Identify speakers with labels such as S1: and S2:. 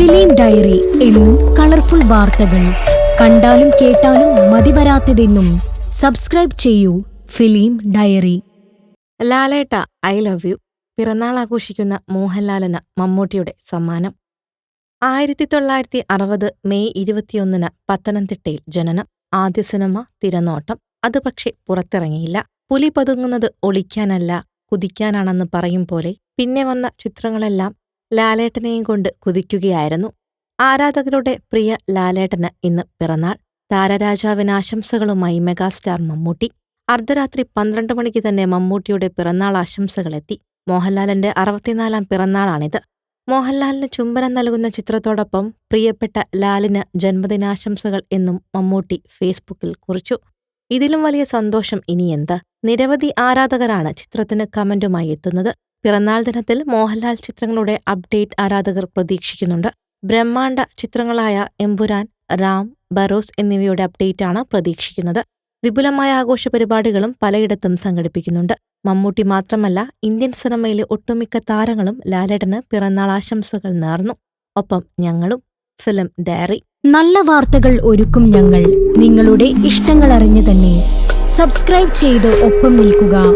S1: Film diary എന്നും colourful വാർത്തകൾ. കണ്ടാലും കേട്ടാലും മതിവരാത്തതെന്നും സബ്സ്ക്രൈബ് ചെയ്യൂ ഫിലിം ഡയറി.
S2: ലാലേട്ട ഐ ലവ് യു. പിറന്നാൾ ആഘോഷിക്കുന്ന മോഹൻലാലിന് മമ്മൂട്ടിയുടെ സമ്മാനം. ആയിരത്തി തൊള്ളായിരത്തി അറുപത് മെയ് ഇരുപത്തിയൊന്നിന് പത്തനംതിട്ടയിൽ ജനനം. ആദ്യ സിനിമ തിരനോട്ടം. അത് പക്ഷേ പുറത്തിറങ്ങിയില്ല. പുലി പതുങ്ങുന്നത് ഒളിക്കാനല്ല കുതിക്കാനാണെന്ന് പറയും പോലെ. പിന്നെ വന്ന ചിത്രങ്ങളെല്ലാം ലാലേട്ടനെയും കൊണ്ട് കുതിക്കുകയായിരുന്നു. ആരാധകരുടെ പ്രിയ ലാലേട്ടന് ഇന്ന് പിറന്നാൾ. താരരാജാവിന് ആശംസകളുമായി മെഗാസ്റ്റാർ മമ്മൂട്ടി. അർദ്ധരാത്രി പന്ത്രണ്ട് മണിക്ക് തന്നെ മമ്മൂട്ടിയുടെ പിറന്നാൾ ആശംസകളെത്തി. മോഹൻലാലിന്റെ അറുപത്തിനാലാം പിറന്നാളാണിത്. മോഹൻലാലിന് ചുംബനം നൽകുന്ന ചിത്രത്തോടൊപ്പം പ്രിയപ്പെട്ട ലാലിന് ജന്മദിനാശംസകൾ എന്നും മമ്മൂട്ടി ഫേസ്ബുക്കിൽ കുറിച്ചു. ഇതിലും വലിയ സന്തോഷം ഇനിയെന്ത്? നിരവധി ആരാധകരാണ് ചിത്രത്തിന് കമന്റുമായി എത്തുന്നത്. പിറന്നാൾ ദിനത്തിൽ മോഹൻലാൽ ചിത്രങ്ങളുടെ അപ്ഡേറ്റ് ആരാധകർ പ്രതീക്ഷിക്കുന്നുണ്ട്. ബ്രഹ്മാണ്ഡ ചിത്രങ്ങളായ എമ്പുരാൻ റാം ബറോസ് എന്നിവയുടെ അപ്ഡേറ്റ് ആണ് പ്രതീക്ഷിക്കുന്നത്. വിപുലമായ ആഘോഷ പരിപാടികളും പലയിടത്തും സംഘടിപ്പിക്കുന്നുണ്ട്. മമ്മൂട്ടി മാത്രമല്ല ഇന്ത്യൻ സിനിമയിലെ ഒട്ടുമിക്ക താരങ്ങളും ലാലേട്ടന് പിറന്നാൾ ആശംസകൾ നേർന്നു. ഒപ്പം ഞങ്ങളും. Film diary.
S1: നല്ല വാർത്തകൾ ഒരുക്കും ഞങ്ങൾ. നിങ്ങളുടെ ഇഷ്ടങ്ങൾ അറിഞ്ഞു തന്നെ സബ്സ്ക്രൈബ് ചെയ്ത് ഒപ്പം നിൽക്കുക.